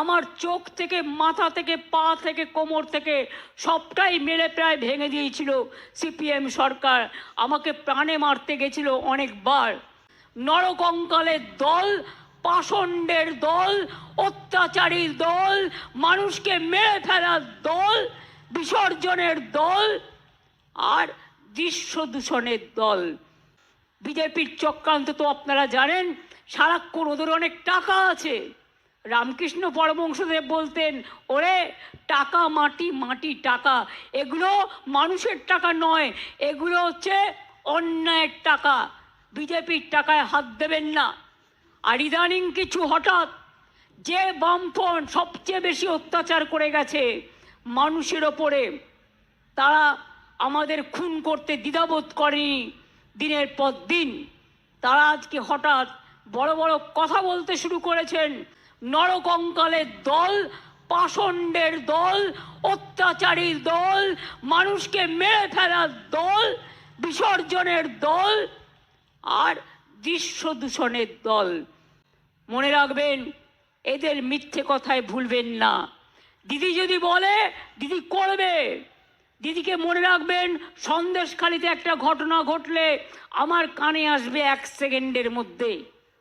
আমার চোখ থেকে, মাথা থেকে, পা থেকে, কোমর থেকে সবটাই মেরে প্রায় ভেঙে দিয়েছিল সিপিএম সরকার। আমাকে প্রাণে মারতে গেছিল অনেকবার। নরকঙ্কালের দল, পাষণ্ডের দল, অত্যাচারীর দল, মানুষকে মেরে ফেলার দল, বিসর্জনের দল আর দৃশ্য দূষণের দল। বিজেপির চক্রান্ত তো আপনারা জানেন, সারাক্ষণ ওদের অনেক টাকা আছে। রামকৃষ্ণ পরমংশদেব বলতেন, ওরে, টাকা, মাটি মাটি, টাকা, এগুলো মানুষের টাকা নয়, এগুলো হচ্ছে অন্যায়ের টাকা। বিজেপির টাকায় হাত দেবেন না। আর ইদানিং কিছু হঠাৎ যে বামফ্রন্ট সবচেয়ে বেশি অত্যাচার করে গেছে মানুষের ওপরে, তারা আমাদের খুন করতে দ্বিধাবোধ করেনি দিনের পর দিন। তারা আজকে হঠাৎ বড় বড় কথা বলতে শুরু করেছেন। নরকঙ্কালের দল, পাষণ্ডের দল, অত্যাচারীর দল, মানুষকে মেরে ফেলার দল, বিসর্জনের দল আর দৃশ্য দূষণের দল। মনে রাখবেন, এদের মিথ্যে কথায় ভুলবেন না। দিদি যদি বলে, দিদি করবে। দিদিকে মনে রাখবেন, সন্দেশখালিতে একটা ঘটনা ঘটলে আমার কানে আসবে এক সেকেন্ডের মধ্যে।